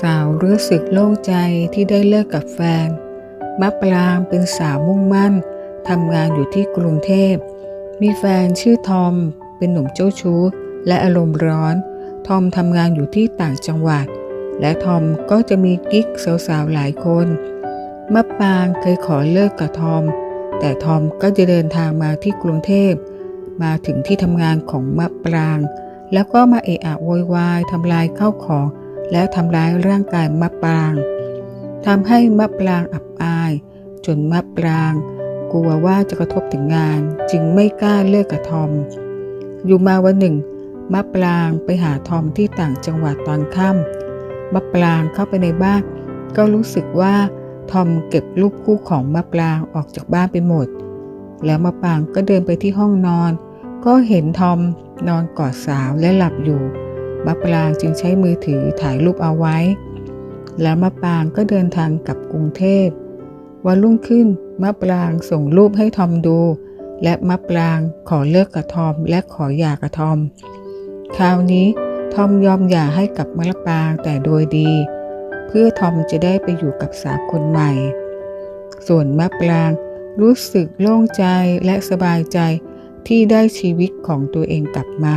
สาวรู้สึกโล่งใจที่ได้เลิกกับแฟน มะปรางเป็นสาวมุ่งมั่นทำงานอยู่ที่กรุงเทพ มีแฟนชื่อทอม เป็นหนุ่มเจ้าชู้ และอารมณ์ร้อน ทอมทำงานอยู่ที่ต่างจังหวัด และทอมก็จะมีกิ๊กสาวๆหลายคน มะปรางเคยขอเลิกกับทอม แต่ทอมก็จะเดินทางมาที่กรุงเทพ มาถึงที่ทำงานของมะปราง แล้วก็มาเอะอะโวยวายทำลายข้าวของ แล้วทำร้ายร่างกายมะปรางทำให้มะปรางอับอาย จนมะปราง กลัวว่าจะกระทบถึงงาน จึงไม่กล้าเลิกกับทอม อยู่มาวันหนึ่งมะปรางไปหาทอมที่ต่างจังหวัดตอนค่ำมะปรางเข้าไปในบ้าน ก็รู้สึกว่าทอมเก็บรูปคู่ของมะปรางออกจากบ้านไปหมด แล้วมะปรางก็เดินไปที่ห้องนอน ก็เห็นทอมนอนกอดสาวและหลับอยู่ มะปรางจึงใช้มือถือถ่ายรูปเอาไว้ แล้วมะปรางก็เดินทางกลับกรุงเทพวันรุ่งขึ้นมะปรางส่งรูปให้ทอมดู และมะปรางขอเลิกกับทอมและขอหย่ากับทอม คราวนี้ทอมยอมหย่าให้กับมะปรางแต่โดยดี เพื่อทอมจะได้ไปอยู่กับสาวคนใหม่ ส่วนมะปรางรู้สึกโล่งใจและสบายใจที่ได้ชีวิตของตัวเองกลับมา